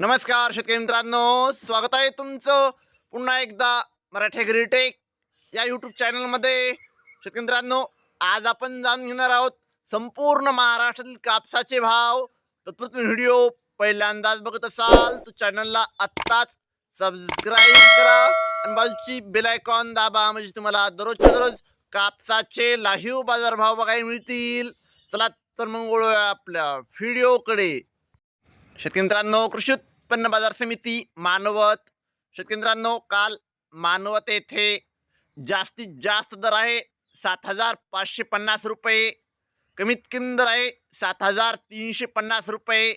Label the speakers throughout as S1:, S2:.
S1: नमस्कार शेतकरी मित्रांनो स्वागत आहे तुमचं पुन्हा एकदा मराठी ग्रीटेक या यूट्यूब चॅनलमध्ये शेतकरी मित्रांनो आज आपण जाणून घेणार आहोत संपूर्ण महाराष्ट्रातील कापसाचे भाव. तत्पूर्वी व्हिडिओ पहिल्यांदाच बघत असाल तर चॅनलला आत्ताच सबस्क्राईब करा आणि बाजूची बेलायकॉन दाबा म्हणजे तुम्हाला दररोजच्या दररोज कापसाचे लाहीव बाजारभाव बघायला मिळतील. चला तर मग ओळूया आपल्या व्हिडिओकडे शेतकरी मित्रांनो कृषी उत्पन्न बाजार समिती मानवत. शेतकरी मित्रांनो काल मानवत येथे जास्तीत जास्त दर आहे सात हजार पाचशे पन्नास रुपये. कमीत कमी दर आहे सात हजार तीनशे पन्नास रुपये.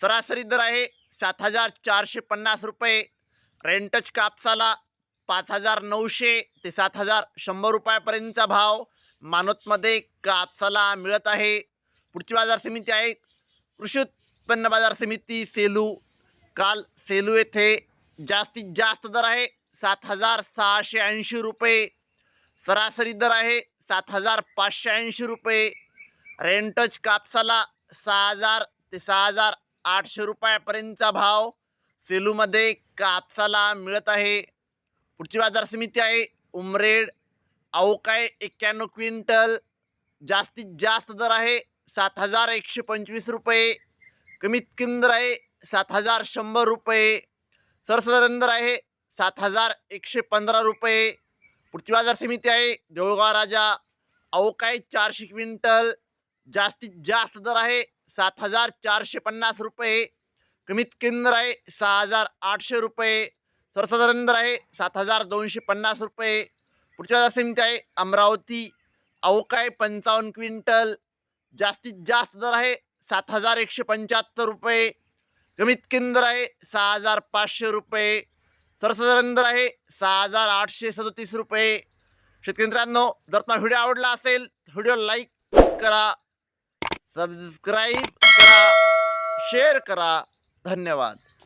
S1: सरासरी दर आहे सात हजार चारशे पन्नास रुपये. रेंटच कापसाला पाच हजार नऊशे ते सात हजार शंभर रुपयापर्यंतचा भाव मानवतमध्ये कापसाला मिळत आहे. पुढची बाजार समिती आहे कृषी उत्पन्न बाजार समिती सेलू. काल सेलू येथे जास्तीत जास्त दर आहे. सात हजार सहाशे ऐंशी रुपये. सरासरी दर आहे सात हजार पाचशे ऐंशी रुपये. रेंटच कापसाला सहा हजार ते सहा हजार आठशे रुपयापर्यंतचा भाव सेलूमध्ये कापसाला मिळत आहे. पुढची बाजार समिती आहे उमरेड. अवकाय एक्क्याण्णव क्विंटल. जास्तीत जास्त दर आहे सात हजार एकशे पंचवीस रुपये. कमीत कमी दर आहे सात हजार शंभर रुपये. सरसाधारण दर आहे सात हजार एकशे पंधरा रुपये. पुढची बाजार समिती आहे देऊळगाव राजा. अवकाळी चारशे क्विंटल? जास्तीत जास्त दर आहे सात हजार चारशे पन्नास रुपये. कमीत कमी दर आहे सहा हजार आठशे रुपये. सर्वसाधारण दर आहे सात हजार दोनशे पन्नास रुपये. पुढची बाजार समिती आहे अमरावती. अवकाळी पंचावन्न क्विंटल? जास्तीत जास्त दर आहे सात हजार एकशे पंच्याहत्तर रुपये. कमीत केंद्र दर आहे सहा हजार पाचशे रुपये. सर्वसाधारण आहे सहा हजार आठशे सदतीस रुपये. शेतकरी जर तुम्हाला व्हिडिओ आवडला असेल व्हिडिओ लाईक करा सबस्क्राईब करा शेअर करा. धन्यवाद.